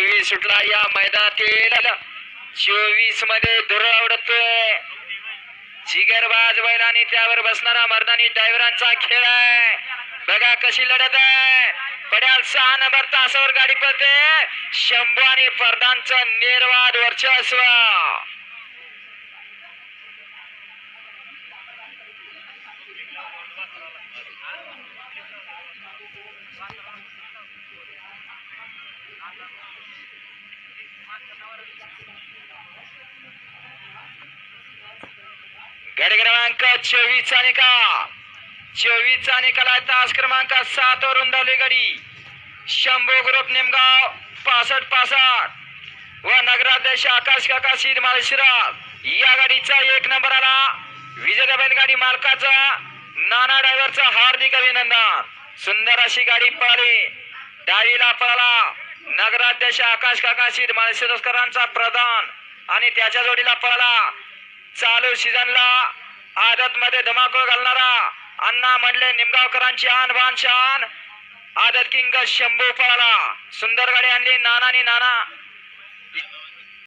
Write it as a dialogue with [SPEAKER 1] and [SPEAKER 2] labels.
[SPEAKER 1] चोवीस सुटला या मैदानातील. चोवीसमध्ये धुर आवडतोय जिगरबाज बैल आणि त्यावर बसणारा मर्दानी ड्रायव्हरांचा खेळ आहे. बघा कशी लढत आहे. पड्याल सहा नंबर तासावर गाडी पळते. शंभू आणि परदांचं निर्वाद वर्चस्व. क्रमांक चोवीस चा निकाल चोवीस निकाल आहे तास क्रमांक सात वरून रुंदावली गाडी. शंभू ग्रुप निमगाव पासष्ट पासष्ट. व नगराध्यक्ष आकाश काका सीड माळशिराज या गाडीचा एक नंबर आला. विजेता बैलगाडी मालकाचा नाना ड्रायव्हरचा हार्दिक अभिनंदन. सुंदर अशी गाडी पळाली. डाळीला पळाला. नगराध्यक्ष आकाश काका सीड प्रधान आणि त्याच्या जोडीला पळाला. चालू सीझनला आदत मध्ये धमाकूळ घालणारा अण्णा म्हणले निमगावकरांची आन बान शान. आदत किंग शंभू पळाला. सुंदर गाडी आणली नाना नाना.